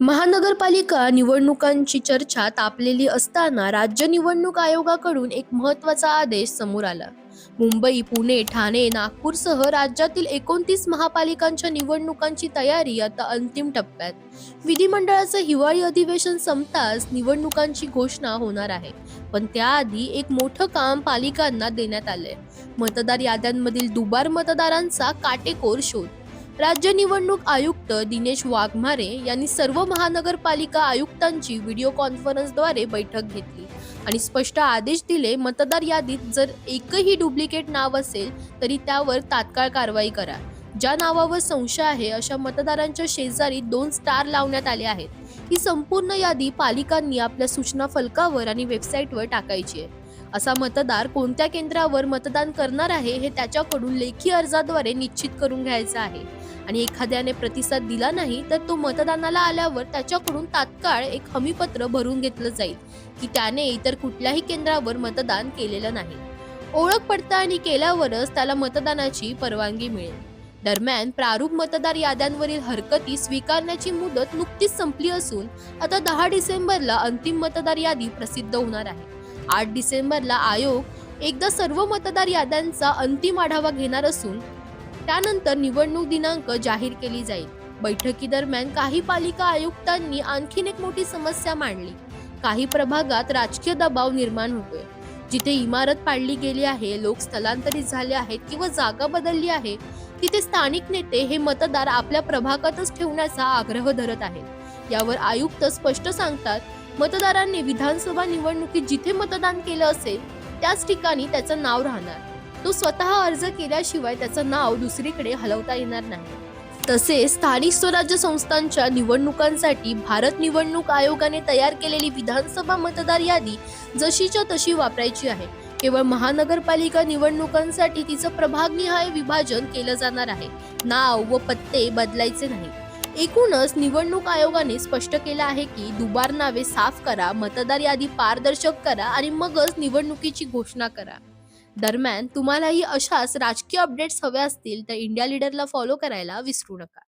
महानगरपालिका निवडणुकांची चर्चा तापलेली असताना राज्य निवडणूक आयोगाकडून एक महत्त्वाचा आदेश समोर आला. मुंबई पुणे ठाणे नागपूरसह राज्यातील एकोणतीस महापालिकांच्या निवडणुकांची तयारी आता अंतिम टप्प्यात. विधिमंडळाचं हिवाळी अधिवेशन संपताच निवडणुकांची घोषणा होणार आहे. पण त्याआधी एक मोठं काम पालिकांना देण्यात आलंय. मतदार याद्यांमधील दुबार मतदारांचा काटेकोर शोध. राज्य निवडणूक आयुक्त दिनेश वाघमारे यांनी सर्व महानगरपालिका आयुक्तांची व्हिडिओ कॉन्फरन्सद्वारे बैठक घेतली आणि स्पष्ट आदेश दिले मतदार यादीत जर एकही डुप्लिकेट नाव असेल तरी त्यावर तात्काळ कारवाई करा. ज्या नावावर संशय आहे अशा मतदारांच्या शेजारी दोन स्टार लावण्यात आले आहेत. ही संपूर्ण यादी पालिकांनी आपल्या सूचना फलकावर आणि वेबसाईटवर टाकायची आहे. असा मतदार कोणत्या केंद्रावर मतदान करणार आहे हे त्याच्याकडून लेखी अर्जाद्वारे निश्चित करून घ्यायचं आहे. आणि एखाद्याने प्रतिसाद दिला नाही तर तो मतदानाला आल्यावर त्याच्याकडून तात्काळ एक हमीपत्र भरून घेतलं जाईल की त्याने इतर कुठल्याही केंद्रावर मतदान केलेलं नाही. ओळख पडताळणी केल्यावरच त्याला मतदानाची परवानगी मिळेल. दरम्यान प्रारूप मतदार याद्यांवरील हरकती स्वीकारण्याची मुदत नुकतीच संपली असून आता दहा डिसेंबरला अंतिम मतदार यादी प्रसिद्ध होणार आहे. आठ डिसेंबरला आयोग एकदा सर्व मतदार याद्यांचा अंतिम आढावा घेणार असून त्यानंतर निवडणूक दिनांक जाहीर केली जाईल. बैठकीदरम्यान काही पालिका आयुक्तांनी आणखीन एक मोठी समस्या मांडली. काही प्रभागात राजकीय दबाव निर्माण होतोय. जिथे इमारत पाडली गेली आहे लोक स्थलांतरित झाले आहेत किंवा जागा बदलली आहे तिथे स्थानिक नेते हे मतदार आपल्या प्रभागातच ठेवण्याचा आग्रह धरत आहेत. यावर आयुक्त स्पष्ट सांगतात मतदारांनी विधानसभा निवडणुकीत जिथे मतदान केलं असेल त्याच ठिकाणी त्याचं नाव राहणार. तो स्वतः अर्ज केल्याशिवाय त्याचं नाव दुसरीकडे हलवता येणार नाही. तसेच स्थानिक स्वराज्य संस्थांच्या निवडणुकांसाठी भारत निवडणूक आयोगाने तयार केलेली विधानसभा मतदार यादी जशीच्या तशी वापरायची आहे. केवळ महानगरपालिका निवडणुकांसाठी तिचं प्रभागनिहाय विभाजन केलं जाणार आहे. नाव व पत्ते बदलायचे नाही. एकूणच निवडणूक आयोगाने स्पष्ट केलं आहे की दुबार नावे साफ करा मतदार यादी पारदर्शक करा आणि मगच निवडणुकीची घोषणा करा. दरम्यान तुम्हालाही अशाच राजकीय अपडेट्स हव्या असतील तर इंडिया लीडरला फॉलो करायला विसरू नका.